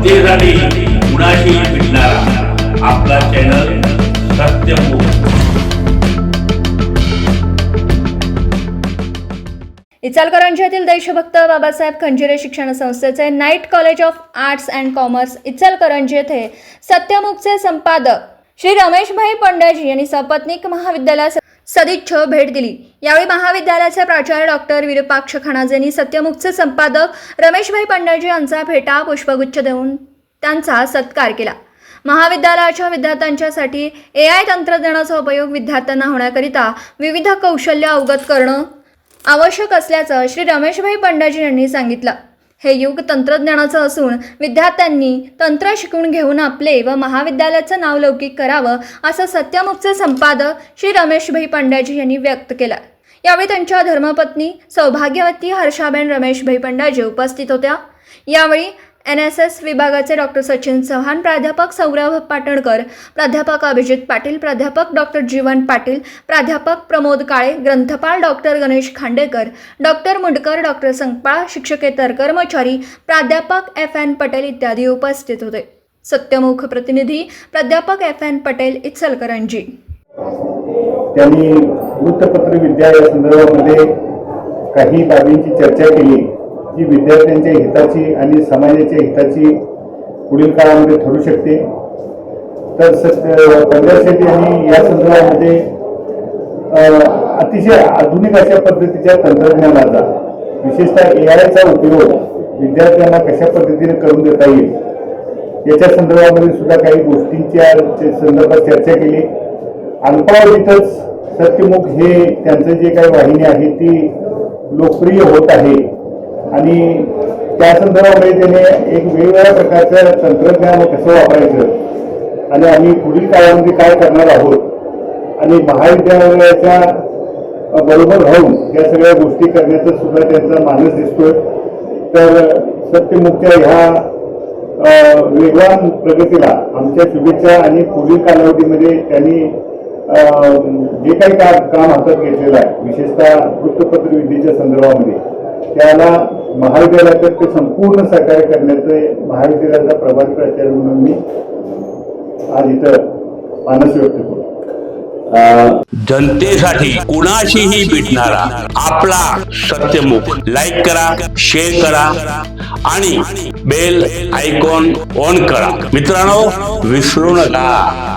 जनतेसाठी कुणाशी भेटणारा आपला चॅनल सत्यमुख इचलकरंजीतील येथील देशभक्त बाबासाहेब खंजिरे शिक्षण संस्थेचे night college of arts and commerce Ichalkaranji येथे सत्यमुखचे संपादक श्री रमेशभाई पंड्याजी यांनी सपत्नीक महाविद्यालयास सदिच्छ भेट दिली. यावेळी महाविद्यालयाचे प्राचार्य डॉक्टर विरुपाक्ष खणाजेंनी सत्यमुखचे संपादक रमेशभाई पंड्याजी यांचा भेटा पुष्पगुच्छ देऊन त्यांचा सत्कार केला. महाविद्यालयाच्या विद्यार्थ्यांच्यासाठी ए आय तंत्रज्ञानाचा उपयोग विद्यार्थ्यांना होण्याकरिता विविध कौशल्य अवगत करणं आवश्यक असल्याचं श्री रमेशभाई पंडाजी यांनी सांगितलं. हे युग तंत्रज्ञानाचं असून विद्यार्थ्यांनी तंत्र शिकून घेऊन आपले व महाविद्यालयाचं नाव लौकिक करावं असं सत्यमुखचे संपादक श्री रमेशभाई पंड्याजी यांनी व्यक्त केलं. यावेळी त्यांच्या धर्मपत्नी सौभाग्यवती हर्षाबेन रमेशभाई पंडाजी उपस्थित होत्या. यावेळी एन एस एस विभागाचे डॉक्टर सचिन चव्हाण प्राध्यापक सौरभ पाटणकर प्राध्यापक अभिजित पाटील प्राध्यापक डॉक्टर जीवन पाटील प्राध्यापक Pramod Kale ग्रंथपाल doctor Ganesh Khandekar doctor Mundkar doctor Sankpal शिक्षकेतर कर्मचारी प्राध्यापक एफ एन पटेल इत्यादी उपस्थित होते. सत्यमुख प्रतिनिधी प्राध्यापक एफ एन पटेल इचलकरंजी. त्यांनी वृत्तपत्र विद्या या संदर्भामध्ये काही बाबींची चर्चा केली. जी विद्यार्थ्यांच्या हिताची आणि समाजाच्या हिताची पुढील काळामध्ये ठरू शकते. तर सत्य पंजाब शेट्टी यांनी या संदर्भामध्ये अतिशय आधुनिक अशा पद्धतीच्या तंत्रज्ञानाचा विशेषतः ए आयचा उपयोग विद्यार्थ्यांना कशा पद्धतीने करून देता येईल याच्या संदर्भामध्ये सुद्धा काही गोष्टींच्या संदर्भात चर्चा केली. अल्पावधीतच सत्यमुख हे त्यांचं जे काही वाहिनी आहे ती लोकप्रिय होत आहे. आणि त्या संदर्भामध्ये त्याने एक वेगवेगळ्या प्रकारचं तंत्रज्ञान कसं वापरायचं? आणि आम्ही पुढील काळामध्ये काय करणार आहोत? आणि महाविद्यालयाच्या बरोबर राहून या सगळ्या गोष्टी करण्याचं सुद्धा त्यांचा मानस दिसतोय. तर सत्यमुखच्या ह्या वेगवान प्रगतीला आमच्या शुभेच्छा आणि पुढील कालावधीमध्ये त्यांनी जे काही काम हातात घेतलेलं आहे विशेषतः वृत्तपत्र विधीच्या संदर्भामध्ये. त्याला महाविद्यालयातर्फे संपूर्ण सहकार्य करण्याचे महाविद्यालयाचा प्रभावी प्राचार्य म्हणून मी आज इथं मानस व्यक्त करतो. जनतेसाठी कुणाशीही भेटणारा आपला सत्यमुख लाईक करा शेअर करा आणि बेल आयकॉन ऑन करा. मित्रांनो विसरू नका.